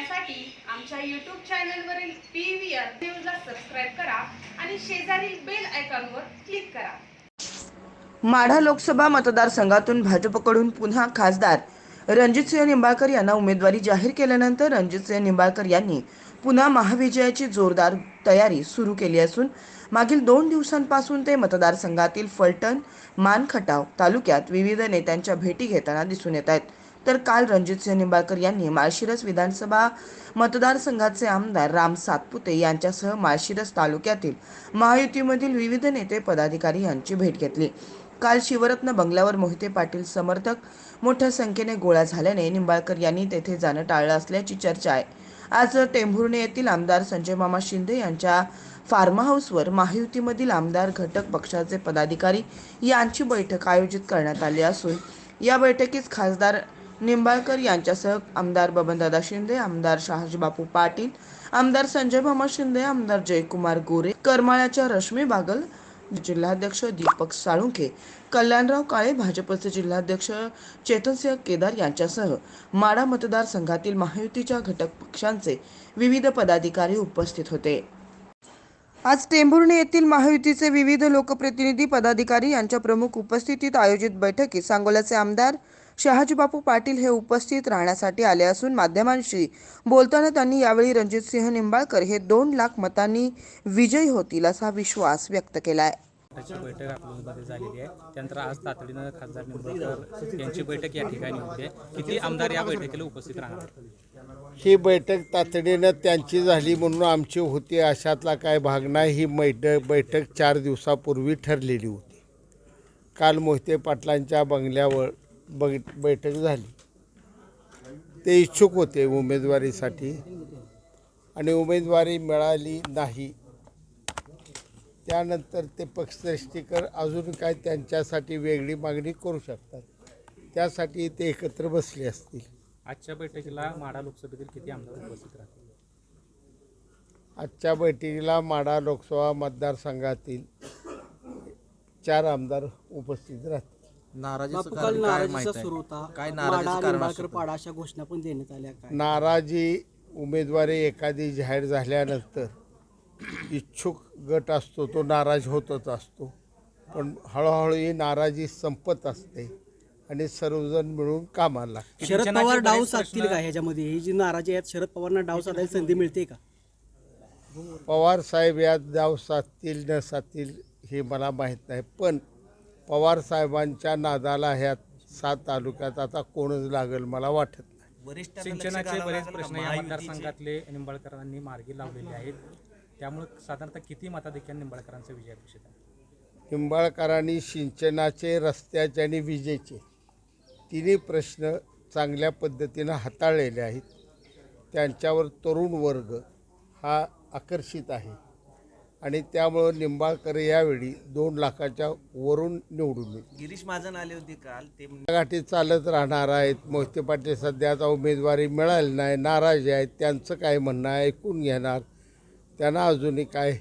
पाहण्यासाठी आमच्या यूट्यूब चॅनलवरील पी व्ही आर न्यूजला सबस्क्राईब करा आणि शेजारील बेल आयकॉनवर क्लिक करा. माढा लोकसभा मतदारसंघातून भाजपकडून पुन्हा खासदार रणजितसिंह निंबाळकर यांना उमेदवारी जाहीर केल्यानंतर रणजितसिंह निंबाळकर यांनी पुन्हा महाविजयाची जोरदार तयारी सुरू केली असून मागील दोन दिवसांपासून ते मतदारसंघातील फलटण मानखटाव तालुक्यात विविध नेत्यांच्या भेटी घेताना दिसून येत आहेत. तर काल रणजितसिंह निंबाळकर यांनी माळशिरस विधानसभा मतदारसंघाचे आमदार राम सातपुते यांच्यासह माळशिरस तालुक्यातील महायुतीमधील विविध नेते पदाधिकारी यांची भेट घेतली. काल शिवरत्न बंगल्यावर मोहिते पाटील समर्थक मोठ्या संख्येने गोळा झाल्याने निंबाळकर यांनी तेथे जाणं टाळलं असल्याची चर्चा आहे. आज टेंभुर्णे येथील आमदार संजय मामा शिंदे यांच्या फार्मा हाऊसवर महायुतीमधील आमदार घटक पक्षाचे पदाधिकारी यांची बैठक आयोजित करण्यात आली असून या बैठकीस खासदार निंबाळकर यांच्यासह आमदार बबनदादा शिंदे आमदार शहाजीबापू पाटील आमदार संजय भामा शिंदे आमदार जयकुमार गोरे करमाळ्याच्या रश्मी बागल जिल्हाध्यक्ष दीपक साळुंखे कल्याणराव काळे भाजपचे जिल्हाध्यक्ष चेतनसिंह केदार यांच्यासह माडा मतदारसंघातील महायुतीच्या घटक पक्षांचे विविध पदाधिकारी उपस्थित होते. आज टेंभुर्णे येथील महायुतीचे विविध लोकप्रतिनिधी पदाधिकारी यांच्या प्रमुख उपस्थितीत आयोजित बैठकीत सांगोल्याचे आमदार शहाजीबापू पाटील हे उपस्थित राहण्यासाठी आले असून माध्यमांशी बोलताना त्यांनी यावेळी रणजितसिंह निंबाळकर हे दोन लाख मतांनी विजयी होतील असा विश्वास व्यक्त केला आहे त्याची बैठक अकलूजमध्ये झालेली आहे. त्यानंतर आज तातडीनं खासदार निंबाळकर यांची बैठक या ठिकाणी होते. किती आमदार या बैठकीला उपस्थित राहणार आहेत? ही बैठक तातडीनं त्यांची झाली म्हणून आमची होती. अशातला काय भाग नाही. ही बैठक बैठक चार दिवसापूर्वी ठरलेली होती. काल मोहिते पाटलांच्या बंगल्यावर बग बैठक झाली. ते इच्छुक होते उमेदवारीसाठी. आणि उमेदवारी मिळाली नाही. त्यानंतर ते पक्षश्रेष्ठीकर अजून काय त्यांच्यासाठी वेगळी मागणी करू शकतात. त्यासाठी ते एकत्र बसले असतील. आजच्या बैठकीला माढा लोकसभेतील किती आमदार उपस्थित राहतील? आजच्या बैठकीला माढा लोकसभा मतदारसंघातील चार आमदार उपस्थित राहतील. बापू काल नाराजीचा सुरू होता. काय नाराजीचं कारण निंबाळकर असू पाडा अशा घोषणा पण देण्यात आल्या काय? नाराजी उमेदवारी एखादी जाहीर झाल्यानंतर इच्छुक गट असतो तो नाराज होतच असतो. पण हळूहळू ही नाराजी संपत असते आणि सर्वजण मिळून कामाला लागतात. शरद सिंचनाचे पवार डाव बरेच साधतील प्रश्न- का ह्याच्यामध्ये? ही जी नाराजी आहेत शरद पवारांना डाव साधायला संधी मिळते का? पवार साहेब यात जाव साधतील न साधतील हे मला माहीत नाही. पण पवार साहेबांच्या नादाला ह्यात सात तालुक्यात आता कोणच लागेल मला वाटत नाही. सिंचनाचे बरेच प्रश्न या मतदारसंघातले निंबाळकरांनी मार्गी लावलेले आहेत. त्यामुळे साधारणतः किती मताधिक्याने निंबाळकरांचा विजय अपेक्षित आहे? निंबाळकरांनी सिंचनाचे रस्त्याचे आणि विजेचे तिन्ही प्रश्न चांगल्या पद्धतीनं हाताळलेले आहेत. त्यांच्यावर तरुण वर्ग हा आकर्षित आहे. आणि त्यामुळं निंबाळकर यावेळी दोन लाखाच्या वरून निवडून येईल. गिरीश महाजन आले होते काल ते गाठी चालत राहणार आहेत. मोहिते पाटील सध्या आता उमेदवारी मिळाली नाही नाराज आहेत. त्यांचं काय म्हणणं आहे ऐकून घेणार. त्यांना अजूनही काय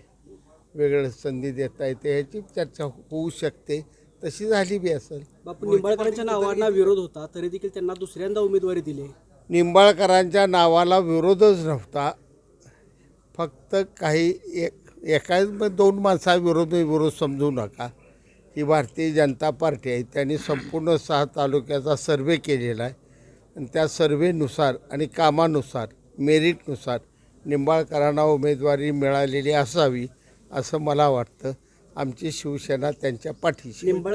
वेगळं संधी देता येते ह्याची चर्चा होऊ शकते. तशी झाली बी असेल. बापू निंबाळकरांच्या नावांना विरोध होता तरी देखील त्यांना दुसऱ्यांदा उमेदवारी दिली. निंबाळकरांच्या नावाला विरोधच नव्हता. फक्त काही एक एका दोन माणसा विरोध विरोध समजू नका. ही भारतीय जनता पार्टी आहे. त्यांनी संपूर्ण सहा तालुक्याचा सर्वे केलेला आहे. आणि त्या सर्वेनुसार आणि कामानुसार मेरिटनुसार निंबाळकरांना उमेदवारी मिळालेली असावी असं मला वाटतं. आमची शिवसेना त्यांच्या पाठीशी निंबाळ